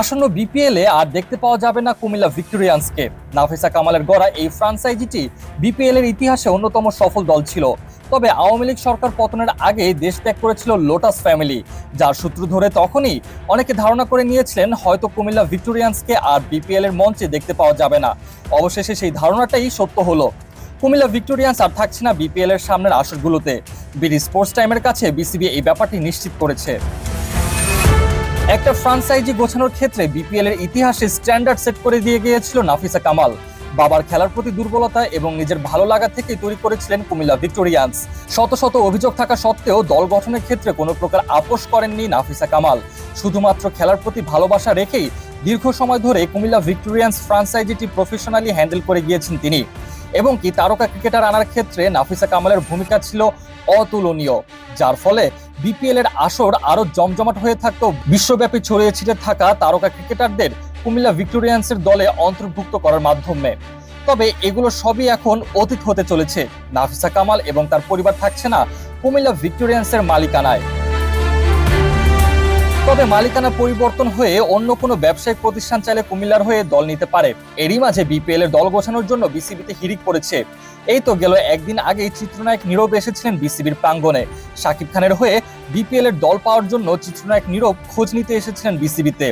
আসন্ন বিপিএল আর দেখতে পাওয়া যাবে না কুমিল্লা ভিক্টোরিয়ান্সকে। নাফিসা কামালের গড়া এই ফ্রাঞ্চাইজিটি বিপিএল এর ইতিহাসে অন্যতম সফল দল ছিল। তবে আওয়ামী লীগ সরকার পতনের আগে দেশ ত্যাগ করেছিল লোটাস ফ্যামিলি যার সূত্র ধরে তখনই অনেকে ধারণা করে নিয়েছিলেন হয়তো কুমিল্লা ভিক্টোরিয়ান্সকে আর বিপিএল এর মঞ্চে দেখতে পাওয়া যাবে না। অবশেষে সেই ধারণাটাই সত্য হলো। কুমিল্লা ভিক্টোরিয়ান্স আর থাকছে না বিপিএল এর সামনের আসরগুলোতে। বিডি স্পোর্টস টাইমের কাছে বিসিবি এই ব্যাপারটি নিশ্চিত করেছে। একটা ফ্রাঞ্চাইজি গোছানোর ক্ষেত্রে বিপিএল এর ইতিহাসে স্ট্যান্ডার্ড সেট করে দিয়ে গিয়েছিল নাফিসা কামাল। বাবার খেলার প্রতি দুর্বলতা এবং নিজের ভালো লাগা থেকেই তৈরি করেছিলেন কুমিল্লা ভিক্টোরিয়ান্স। শত শত অভিযোগ থাকা সত্ত্বেও দল গঠনের ক্ষেত্রে কোনো প্রকার আপোষ করেননি নাফিসা কামাল। শুধুমাত্র খেলার প্রতি ভালোবাসা রেখেই দীর্ঘ সময় ধরে কুমিল্লা ভিক্টোরিয়ান্স ফ্রাঞ্চাইজিটি প্রফেশনালি হ্যান্ডেল করে গিয়েছেন তিনি। এবং কি তারকা ক্রিকেটার আনার ক্ষেত্রে নাফিসা কামালের ভূমিকা ছিল অতুলনীয়, যার ফলে বিপিএল এর আসর আরও জমজমাট হয়ে থাকতো বিশ্বব্যাপী ছড়িয়ে ছিটে থাকা তারকা ক্রিকেটারদের কুমিল্লা ভিক্টোরিয়ান্সের দলে অন্তর্ভুক্ত করার মাধ্যমে। তবে এগুলো সবই এখন অতীত হতে চলেছে। নাফিসা কামাল এবং তার পরিবার থাকছে না কুমিল্লা ভিক্টোরিয়ান্সের মালিকানায়। তবে মালিকানা পরিবর্তন হয়ে অন্য কোনো ব্যবসায়িক প্রতিষ্ঠান চাইলে কুমিল্লার হয়ে দল নিতে পারে। এরই মাঝে বিপিএল এর দল গোছানোর জন্য বিসিবিতে হিরিক পড়েছে। এই তো গেল একদিন আগেই চিত্রনায়ক নীরব এসেছিলেন বিসিবির প্রাঙ্গণে। শাকিব খানের হয়ে বিপিএল এর দল পাওয়ার জন্য চিত্রনায়ক নীরব খোঁজ নিতে এসেছিলেন বিসিবিতে।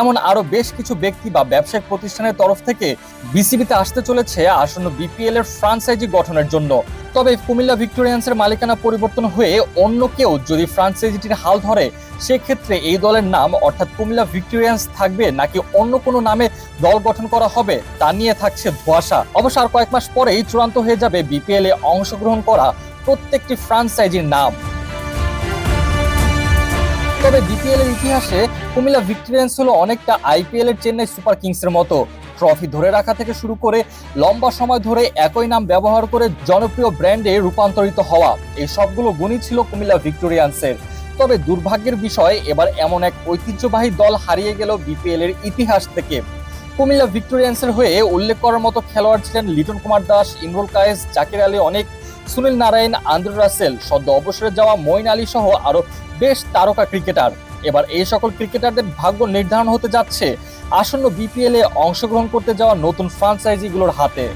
এমন আরও বেশ কিছু ব্যক্তি বা ব্যবসায়িক প্রতিষ্ঠানের তরফ থেকে বিসিবিতে আসতে চলেছে আসন্ন বিপিএল এর ফ্রাঞ্চাইজি গঠনের জন্য। তবে কুমিল্লা ভিক্টোরিয়ান্সের মালিকানা পরিবর্তন হয়ে অন্য কেউ যদি ফ্রাঞ্চাইজিটির হাল ধরে, সেক্ষেত্রে এই দলের নাম অর্থাৎ কুমিল্লা ভিক্টোরিয়ান্স থাকবে নাকি অন্য কোনো নামে দল গঠন করা হবে তা নিয়ে থাকছে ধোয়াশা। অবশ্য আর কয়েক মাস পরেই চূড়ান্ত হয়ে যাবে বিপিএল এ অংশগ্রহণ করা প্রত্যেকটি ফ্রান্সাইজির নাম। তবে বিপিএল এর ইতিহাসে কুমিল্লা ভিক্টোরিয়ান্স হলো অনেকটা আইপিএল এর চেন্নাই সুপার কিংস এর মতো। ট্রফি ধরে রাখা থেকে শুরু করে লম্বা সময় ধরে একই নাম ব্যবহার করে জনপ্রিয় ব্র্যান্ডে রূপান্তরিত হওয়া। এই সবগুলো গুণই ছিল কুমিল্লা ভিক্টোরিয়ান্সের। তবে দুর্ভাগ্যের বিষয়, এবার এমন এক ঐতিহ্যবাহী দল হারিয়ে গেল বিপিএল এর ইতিহাস থেকে। কুমিল্লা ভিক্টোরিয়ান্সের হয়ে উল্লেখ করার মতো খেলোয়াড় ছিলেন লিটন কুমার দাস, ইমরুল কায়েস, জাকির আলী অনেক, সুনীল নারায়ণ, আন্দ্র রাসেল। সদ্য অবসরে যাওয়া মঈন আলী সহ আরও বেশ তারকা ক্রিকেটার। এবার এই সকল ক্রিকেটারদের ভাগ্য নির্ধারণ হতে যাচ্ছে। আসন্ন বিপিএল অংশগ্রহণ করতে যাওয়া নতুন ফ্রাঞ্চাইজিগুলোর হাতে।